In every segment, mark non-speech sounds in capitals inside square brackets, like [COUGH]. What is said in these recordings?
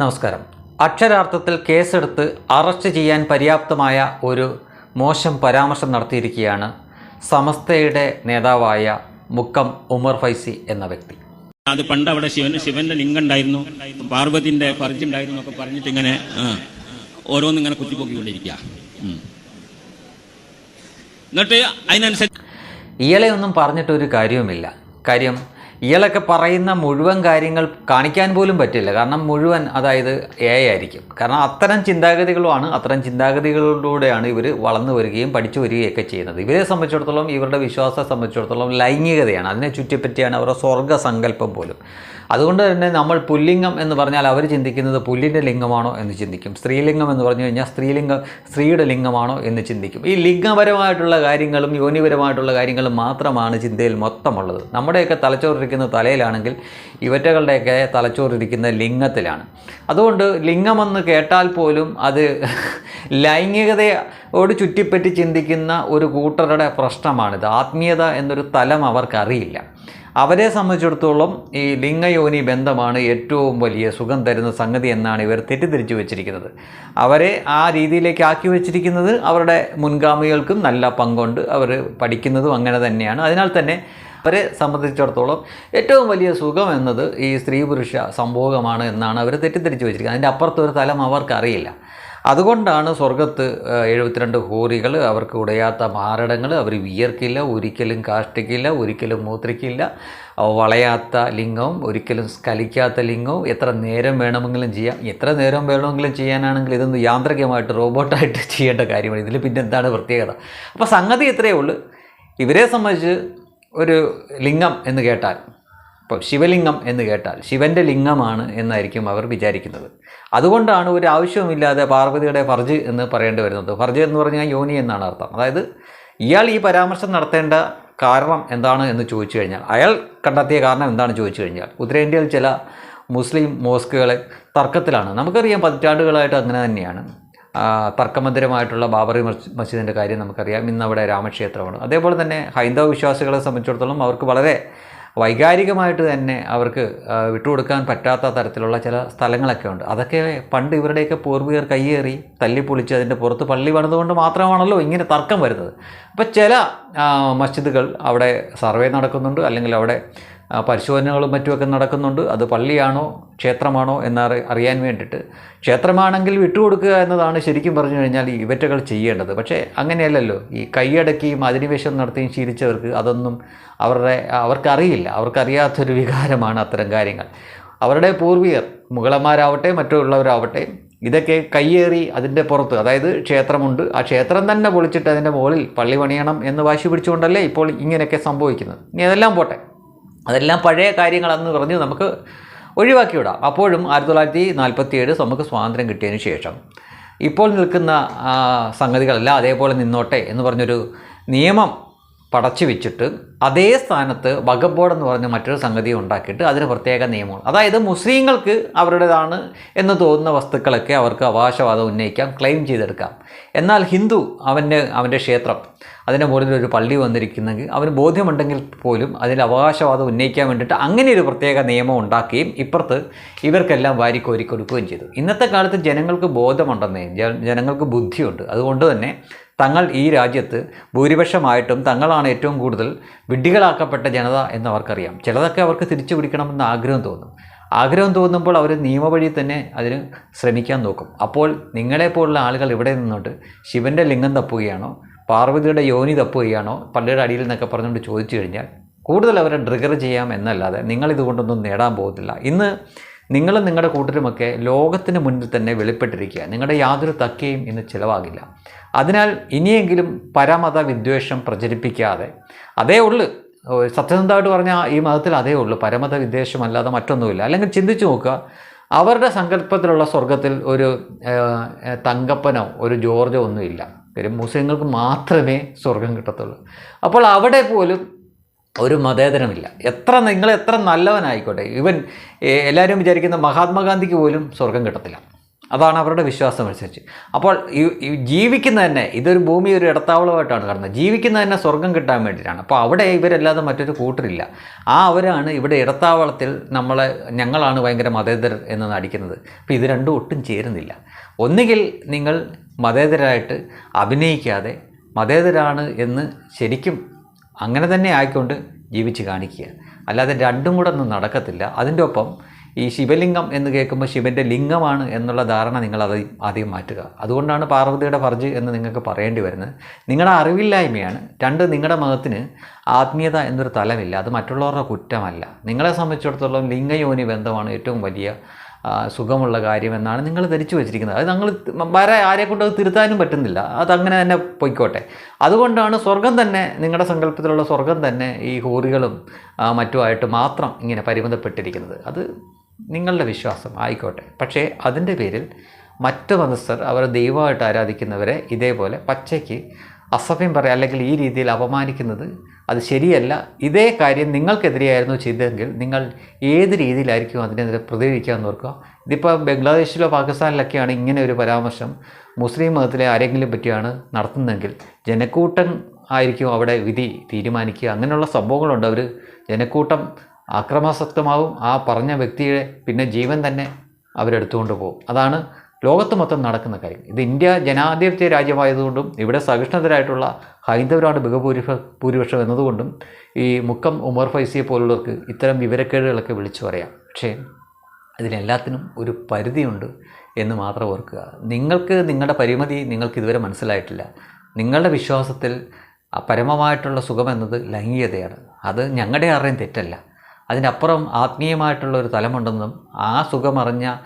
നമസ്കാരം. അക്ഷരാർത്ഥത്തിൽ കേസെടുത്ത് അറസ്റ്റ് ചെയ്യാൻ പര്യാപ്തമായ ഒരു മോശം പരാമർശം നടത്തിയിരിക്കുകയാണ് സമസ്തയുടെ നേതാവായ മുക്കം ഉമർ ഫൈസി എന്ന വ്യക്തി. അത് പണ്ട് അവിടെ ശിവന് ശിവന്റെ ലിംഗം ഉണ്ടായിരുന്നു. പാർവതിന്റെ ഉണ്ടായിരുന്നു ഒക്കെ പറഞ്ഞിട്ട് ഇങ്ങനെ ഓരോന്നും ഓരോന്നിങ്ങനെ കുത്തിപ്പോക്കിക്കൊണ്ടിരിക്കുക. എന്നിട്ട് അതിനനുസരിച്ച് ഇയാളെ ഒന്നും പറഞ്ഞിട്ടൊരു കാര്യവുമില്ല. കാര്യം ഇയാളൊക്കെ പറയുന്ന മുഴുവൻ കാര്യങ്ങൾ കാണിക്കാൻ പോലും പറ്റില്ല. കാരണം മുഴുവൻ അതായത് എ ആയിരിക്കും. കാരണം അത്തരം ചിന്താഗതികളുമാണ് അത്തരം ചിന്താഗതികളിലൂടെയാണ് ഇവർ വളർന്നു വരികയും പഠിച്ചു വരികയൊക്കെ ചെയ്യുന്നത്. ഇവരെ സംബന്ധിച്ചിടത്തോളം ഇവരുടെ വിശ്വാസത്തെ സംബന്ധിച്ചിടത്തോളം ലൈംഗികതയാണ്. അതിനെ ചുറ്റിപ്പറ്റിയാണ് അവരുടെ സ്വർഗസങ്കല്പം പോലും. അതുകൊണ്ട് തന്നെ നമ്മൾ പുല്ലിംഗം എന്ന് പറഞ്ഞാൽ അവർ ചിന്തിക്കുന്നത് പുല്ലിന്റെ ലിംഗമാണോ എന്ന് ചിന്തിക്കും. സ്ത്രീലിംഗം എന്ന് പറഞ്ഞു കഴിഞ്ഞാൽ സ്ത്രീലിംഗം സ്ത്രീയുടെ ലിംഗമാണോ എന്ന് ചിന്തിക്കും. ഈ ലിംഗപരമായിട്ടുള്ള കാര്യങ്ങളും യോനിപരമായിട്ടുള്ള കാര്യങ്ങളും മാത്രമാണ് ചിന്തയിൽ മൊത്തമുള്ളത്. നമ്മുടെയൊക്കെ തലച്ചോറിരിക്കുന്ന തലയിലാണെങ്കിൽ ഇവറ്റകളുടെയൊക്കെ തലച്ചോറിരിക്കുന്ന ലിംഗത്തിലാണ്. അതുകൊണ്ട് ലിംഗമെന്ന് കേട്ടാൽ പോലും അത് ലൈംഗികതയോട് ചുറ്റിപ്പറ്റി ചിന്തിക്കുന്ന ഒരു കൂട്ടരുടെ പ്രശ്നമാണിത്. ആത്മീയത എന്നൊരു തലം അവർക്കറിയില്ല. അവരെ സംബന്ധിച്ചിടത്തോളം ഈ ലിംഗയോനി ബന്ധമാണ് ഏറ്റവും വലിയ സുഖം തരുന്ന സംഗതി എന്നാണ് ഇവർ തെറ്റിദ്ധരിച്ചു വെച്ചിരിക്കുന്നത്. അവരെ ആ രീതിയിലേക്ക് ആക്കി വെച്ചിരിക്കുന്നത് അവരുടെ മുൻഗാമികൾക്കും നല്ല പങ്കുണ്ട്. അവർ പഠിക്കുന്നതും അങ്ങനെ തന്നെയാണ്. അതിനാൽ തന്നെ അവരെ സംബന്ധിച്ചിടത്തോളം ഏറ്റവും വലിയ സുഖം എന്നത് ഈ സ്ത്രീ പുരുഷ സംഭോഗമാണ് എന്നാണ് അവർ തെറ്റിദ്ധരിച്ചു വെച്ചിരിക്കുന്നത്. അതിന്റെ അപ്പുറത്തൊരു തലം അവർക്കറിയില്ല. അതുകൊണ്ടാണ് സ്വർഗത്ത് എഴുപത്തിരണ്ട് ഹോറികൾ അവർക്ക് ഉടയാത്ത മാരടങ്ങൾ അവർ വിയർക്കില്ല ഒരിക്കലും കാഷ്ടിക്കില്ല ഒരിക്കലും മൂത്രിക്കില്ല. വളയാത്ത ലിംഗവും ഒരിക്കലും സ്കലിക്കാത്ത ലിംഗവും. എത്ര നേരം വേണമെങ്കിലും ചെയ്യാം. എത്ര നേരം വേണമെങ്കിലും ചെയ്യാനാണെങ്കിൽ ഇതൊന്ന് യാന്ത്രികമായിട്ട് റോബോട്ടായിട്ട് [LAUGHS] ചെയ്യേണ്ട കാര്യമാണ്. ഇതിൽ പിന്നെ എന്താണ് പ്രത്യേകത? അപ്പോൾ സംഗതി ഇത്രയേ ഉള്ളൂ. ഇവരെ സംബന്ധിച്ച് ഒരു ലിംഗം എന്ന് കേട്ടാൽ ഇപ്പോൾ ശിവലിംഗം എന്ന് കേട്ടാൽ ശിവന്റെ ലിംഗമാണ് എന്നായിരിക്കും അവർ വിചാരിക്കുന്നത്. അതുകൊണ്ടാണ് ഒരു ആവശ്യവുമില്ലാതെ പാർവതിയുടെ ഫർജ് എന്ന് പറയേണ്ടി വരുന്നത്. ഫർജ് എന്ന് പറഞ്ഞാൽ യോനി എന്നാണ് അർത്ഥം. അതായത് ഇയാൾ ഈ പരാമർശം നടത്തേണ്ട കാരണം എന്താണ് എന്ന് ചോദിച്ചു കഴിഞ്ഞാൽ അയാൾ കണ്ടെത്തിയ കാരണം എന്താണ് ചോദിച്ചു കഴിഞ്ഞാൽ ഉത്തരേന്ത്യയിൽ ചില മുസ്ലിം മോസ്കുകളെ തർക്കത്തിലാണ്. നമുക്കറിയാം പതിറ്റാണ്ടുകളായിട്ട് അങ്ങനെ തന്നെയാണ്. തർക്കമന്ദിരമായിട്ടുള്ള ബാബറി മസ് മസ്ജിദിന്റെ കാര്യം നമുക്കറിയാം. ഇന്ന് അവിടെ രാമക്ഷേത്രമാണ്. അതേപോലെ തന്നെ ഹൈന്ദവ വിശ്വാസികളെ സംബന്ധിച്ചിടത്തോളം അവർക്ക് വളരെ വൈകാരികമായിട്ട് തന്നെ അവർക്ക് വിട്ടുകൊടുക്കാൻ പറ്റാത്ത തരത്തിലുള്ള ചില സ്ഥലങ്ങളൊക്കെ ഉണ്ട്. അതൊക്കെ പണ്ട് ഇവരുടെയൊക്കെ പൂർവികർ കയ്യേറി തല്ലിപ്പൊളിച്ച് അതിന്റെ പുറത്ത് പള്ളി പണിതുകൊണ്ട് മാത്രമാണല്ലോ ഇങ്ങനെ തർക്കം വരുന്നത്. അപ്പോൾ ചില മസ്ജിദുകൾ അവിടെ സർവേ നടക്കുന്നുണ്ട്. അല്ലെങ്കിൽ അവിടെ പരിശോധനകളും മറ്റുമൊക്കെ നടക്കുന്നുണ്ട്. അത് പള്ളിയാണോ ക്ഷേത്രമാണോ എന്നറി അറിയാൻ വേണ്ടിയിട്ട്. ക്ഷേത്രമാണെങ്കിൽ വിട്ടുകൊടുക്കുക എന്നതാണ് ശരിക്കും പറഞ്ഞു കഴിഞ്ഞാൽ ഇവറ്റകൾ ചെയ്യേണ്ടത്. പക്ഷേ അങ്ങനെയല്ലല്ലോ. ഈ കൈയടക്കിയും അധിനിവേശം നടത്തിയും ശീലിച്ചവർക്ക് അതൊന്നും അവരുടെ അവർക്കറിയില്ല. അവർക്കറിയാത്തൊരു വികാരമാണ് അത്തരം കാര്യങ്ങൾ. അവരുടെ പൂർവികർ മുഗളന്മാരാവട്ടെ മറ്റുള്ളവരാവട്ടെ ഇതൊക്കെ കയ്യേറി അതിന്റെ പുറത്ത് അതായത് ക്ഷേത്രമുണ്ട്. ആ ക്ഷേത്രം തന്നെ പൊളിച്ചിട്ട് അതിന്റെ മുകളിൽ പള്ളി പണിയണം എന്ന് വാശി പിടിച്ചുകൊണ്ടല്ലേ ഇപ്പോൾ ഇങ്ങനെയൊക്കെ സംഭവിക്കുന്നത്. ഇനി അതെല്ലാം പോട്ടെ. അതെല്ലാം പഴയ കാര്യങ്ങളെന്ന് പറഞ്ഞ് നമുക്ക് ഒഴിവാക്കി വിടാം അപ്പോഴും ആയിരത്തി തൊള്ളായിരത്തി നാൽപ്പത്തി ഏഴ് നമുക്ക് സ്വാതന്ത്ര്യം കിട്ടിയതിന് ശേഷം ഇപ്പോൾ നിൽക്കുന്ന സംഗതികളല്ല അതേപോലെ നിന്നോട്ടെ എന്ന് പറഞ്ഞൊരു നിയമം പടച്ചു വെച്ചിട്ട് അതേ സ്ഥാനത്ത് വഖഫ് ബോർഡ് എന്ന് പറഞ്ഞ മറ്റൊരു സംഗതി ഉണ്ടാക്കിയിട്ട് അതിന് പ്രത്യേക നിയമങ്ങൾ അതായത് മുസ്ലിങ്ങൾക്ക് അവരുടേതാണ് എന്ന് തോന്നുന്ന വസ്തുക്കളൊക്കെ അവർക്ക് അവകാശവാദം ഉന്നയിക്കാം ക്ലെയിം ചെയ്തെടുക്കാം. എന്നാൽ ഹിന്ദു അവന്റെ അവന്റെ ക്ഷേത്രം അതിന്റെ മുകളിൽ ഒരു പള്ളി വന്നിരിക്കുന്നെങ്കിൽ അവന് ബോധ്യമുണ്ടെങ്കിൽ പോലും അതിൽ അവകാശവാദം ഉന്നയിക്കാൻ വേണ്ടിയിട്ട് അങ്ങനെ ഒരു പ്രത്യേക നിയമം ഉണ്ടാക്കുകയും ഇപ്പുറത്ത് ഇവർക്കെല്ലാം വാരിക്കോരി കൊടുക്കുകയും ചെയ്തു. ഇന്നത്തെ കാലത്ത് ജനങ്ങൾക്ക് ബോധമുണ്ടെന്നേ ജനങ്ങൾക്ക് ബുദ്ധിയുണ്ട്. അതുകൊണ്ട് തന്നെ തങ്ങൾ ഈ രാജ്യത്ത് ഭൂരിപക്ഷമായിട്ടും തങ്ങളാണ് ഏറ്റവും കൂടുതൽ വിഡ്ഢികളാക്കപ്പെട്ട ജനത എന്നവർക്കറിയാം. ചിലതൊക്കെ അവർക്ക് തിരിച്ചു പിടിക്കണമെന്ന് ആഗ്രഹം തോന്നും. ആഗ്രഹം തോന്നുമ്പോൾ അവർ നിയമവഴി തന്നെ അതിന് ശ്രമിക്കാൻ നോക്കും. അപ്പോൾ നിങ്ങളെപ്പോലുള്ള ആളുകൾ ഇവിടെ നിന്നോട്ട് ശിവന്റെ ലിംഗം തപ്പുകയാണോ പാർവതിയുടെ യോനി തപ്പുകയാണോ പള്ളിയുടെ അടിയിൽ നിന്നൊക്കെ പറഞ്ഞുകൊണ്ട് ചോദിച്ചു കഴിഞ്ഞാൽ കൂടുതൽ അവരെ ട്രിഗർ ചെയ്യാം എന്നല്ലാതെ നിങ്ങളിതുകൊണ്ടൊന്നും നേടാൻ പോകത്തില്ല. ഇന്ന് നിങ്ങളും നിങ്ങളുടെ കൂട്ടരുമൊക്കെ ലോകത്തിന് മുന്നിൽ തന്നെ വെളിപ്പെട്ടിരിക്കുക. നിങ്ങളുടെ യാതൊരു തക്കയും ഇന്ന് ചിലവാകില്ല. അതിനാൽ ഇനിയെങ്കിലും പരമത വിദ്വേഷം പ്രചരിപ്പിക്കാതെ അതേ ഉള്ളു സത്യസന്ധമായിട്ട് പറഞ്ഞാൽ ഈ മതത്തിൽ അതേ ഉള്ളൂ പരമത വിദ്വേഷമല്ലാതെ മറ്റൊന്നുമില്ല. അല്ലെങ്കിൽ ചിന്തിച്ചു നോക്കുക അവരുടെ സങ്കല്പത്തിലുള്ള സ്വർഗത്തിൽ ഒരു തങ്കപ്പനോ ഒരു ജോർജോ ഒന്നുമില്ല. കാര്യം മുസ്ലിങ്ങൾക്ക് മാത്രമേ സ്വർഗം കിട്ടത്തുള്ളൂ. അപ്പോൾ അവിടെ പോലും ഒരു മതേതരമില്ല. എത്ര നിങ്ങൾ എത്ര നല്ലവനായിക്കോട്ടെ. ഇവൻ എല്ലാവരും വിചാരിക്കുന്ന മഹാത്മാഗാന്ധിക്ക് പോലും സ്വർഗം കിട്ടത്തില്ല. അതാണ് അവരുടെ വിശ്വാസം അനുസരിച്ച്. അപ്പോൾ ജീവിക്കുന്ന തന്നെ ഇതൊരു ഭൂമി ഒരു ഇടത്താവളമായിട്ടാണ് കാണുന്നത്. ജീവിക്കുന്ന തന്നെ സ്വർഗം കിട്ടാൻ വേണ്ടിയിട്ടാണ്. അപ്പോൾ അവിടെ ഇവരല്ലാതെ മറ്റൊരു കൂട്ടരില്ല. ആ അവരാണ് ഇവിടെ ഇടത്താവളത്തിൽ നമ്മളെ ഞങ്ങളാണ് ഭയങ്കര മതേതരർ എന്ന് നടിക്കുന്നത് അപ്പോൾ ഇത് രണ്ടും ഒട്ടും ചേരുന്നില്ല. ഒന്നുകിൽ നിങ്ങൾ മതേതരായിട്ട് അഭിനയിക്കാതെ മതേതരാണ് എന്ന് ശരിക്കും അങ്ങനെ തന്നെ ആയിക്കൊണ്ട് ജീവിച്ച് കാണിക്കുക അല്ലാതെ രണ്ടും കൂടെ ഒന്നും നടക്കത്തില്ല. അതിന്റെ ഒപ്പം ഈ ശിവലിംഗം എന്ന് കേൾക്കുമ്പോൾ ശിവന്റെ ലിംഗമാണ് എന്നുള്ള ധാരണ നിങ്ങൾ അത് ആദ്യം മാറ്റുക. അതുകൊണ്ടാണ് പാർവതിയുടെ ഫർജ് എന്ന് നിങ്ങൾക്ക് പറയേണ്ടി വരുന്നത്. നിങ്ങളുടെ അറിവില്ലായ്മയാണ്. രണ്ട് നിങ്ങളുടെ മതത്തിന് ആത്മീയത എന്നൊരു തലമില്ല. അത് മറ്റുള്ളവരുടെ കുറ്റമല്ല. നിങ്ങളെ സംബന്ധിച്ചിടത്തോളം ലിംഗയോനി ബന്ധമാണ് ഏറ്റവും വലിയ സുഖമുള്ള കാര്യമെന്നാണ് നിങ്ങൾ ധരിച്ചു വെച്ചിരിക്കുന്നത്. അത് ഞങ്ങൾ വേറെ ആരെക്കൊണ്ട് കൊണ്ട് അത് തിരുത്താനും പറ്റുന്നില്ല. അതങ്ങനെ തന്നെ പൊയ്ക്കോട്ടെ. അതുകൊണ്ടാണ് സ്വർഗം തന്നെ നിങ്ങളുടെ സങ്കല്പത്തിലുള്ള സ്വർഗം തന്നെ ഈ ഹൂറികളും മറ്റുമായിട്ട് മാത്രം ഇങ്ങനെ പരിമിതപ്പെട്ടിരിക്കുന്നത്. അത് നിങ്ങളുടെ വിശ്വാസം. ആയിക്കോട്ടെ. പക്ഷേ അതിന്റെ പേരിൽ മറ്റ് മതസ്ഥർ അവരെ ദൈവമായിട്ട് ആരാധിക്കുന്നവരെ ഇതേപോലെ പച്ചയ്ക്ക് അസഭ്യം പറയുക അല്ലെങ്കിൽ ഈ രീതിയിൽ അപമാനിക്കുന്നത് അത് ശരിയല്ല. ഇതേ കാര്യം നിങ്ങൾക്കെതിരെയായിരുന്നു ചെയ്തതെങ്കിൽ നിങ്ങൾ ഏത് രീതിയിലായിരിക്കും അതിനെതിരെ പ്രതികരിക്കാമെന്ന് ഓർക്കുക. ഇതിപ്പോൾ ബംഗ്ലാദേശിലോ പാകിസ്ഥാനിലൊക്കെയാണ് ഇങ്ങനെ ഒരു പരാമർശം മുസ്ലിം മതത്തിലെ ആരെങ്കിലും പറ്റിയാണ് നടത്തുന്നതെങ്കിൽ ജനക്കൂട്ടം ആയിരിക്കും അവിടെ വിധി തീരുമാനിക്കുക. അങ്ങനെയുള്ള സംഭവങ്ങളുണ്ട്. അവർ ജനക്കൂട്ടം അക്രമാസക്തമാവും. ആ പറഞ്ഞ വ്യക്തിയെ പിന്നെ ജീവൻ തന്നെ അവരെടുത്തുകൊണ്ട് പോകും. അതാണ് ലോകത്ത് മൊത്തം നടക്കുന്ന കാര്യം. ഇത് ഇന്ത്യ ജനാധിപത്യ രാജ്യമായതുകൊണ്ടും ഇവിടെ സഹിഷ്ണുതരായിട്ടുള്ള ഹൈന്ദവരാണ് ബഹുഭൂരിഭ ഭൂരിപക്ഷം എന്നതുകൊണ്ടും ഈ മുക്കം ഉമർ ഫൈസിയെ പോലുള്ളവർക്ക് ഇത്തരം വിവരക്കേടുകളൊക്കെ വിളിച്ചു പറയാം. പക്ഷേ ഇതിനെല്ലാത്തിനും ഒരു പരിധിയുണ്ട് എന്ന് മാത്രം ഓർക്കുക. നിങ്ങൾക്ക് നിങ്ങളുടെ പരിമിതി നിങ്ങൾക്ക് ഇതുവരെ മനസ്സിലായിട്ടില്ല. നിങ്ങളുടെ വിശ്വാസത്തിൽ പരമമായിട്ടുള്ള സുഖമെന്നത് ലൈംഗികതയാണ്. അത് ഞങ്ങളുടെ ആരുടെയും തെറ്റല്ല. അതിനപ്പുറം ആത്മീയമായിട്ടുള്ള ഒരു തലമുണ്ടെന്നും ആ സുഖമറിഞ്ഞ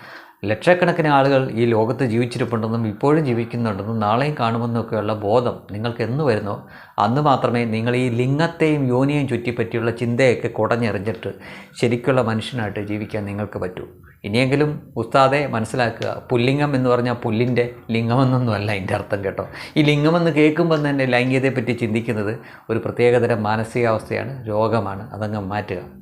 ലക്ഷക്കണക്കിന് ആളുകൾ ഈ ലോകത്ത് ജീവിച്ചിരിപ്പുണ്ടെന്നും ഇപ്പോഴും ജീവിക്കുന്നുണ്ടെന്നും നാളെയും കാണുമെന്നൊക്കെയുള്ള ബോധം നിങ്ങൾക്ക് എന്ന് വരുന്നോ? അന്ന് മാത്രമേ നിങ്ങൾ ഈ ലിംഗത്തെയും യോനിയെയും ചുറ്റിപ്പറ്റിയുള്ള ചിന്തയൊക്കെ കുടഞ്ഞെറിഞ്ഞിട്ട് ശരിക്കുള്ള മനുഷ്യനായിട്ട് ജീവിക്കാൻ നിങ്ങൾക്ക് പറ്റൂ. ഇനിയെങ്കിലും ഉസ്താദെ മനസ്സിലാക്കുക പുല്ലിംഗം എന്ന് പറഞ്ഞാൽ പുല്ലിന്റെ ലിംഗമെന്നൊന്നുമല്ല അതിന്റെ അർത്ഥം കേട്ടോ. ഈ ലിംഗമെന്ന് കേൾക്കുമ്പോൾ തന്നെ ലൈംഗികതയെപ്പറ്റി ചിന്തിക്കുന്നത് ഒരു പ്രത്യേകതരം മാനസികാവസ്ഥയാണ് രോഗമാണ്. അതങ്ങ് മാറ്റുക.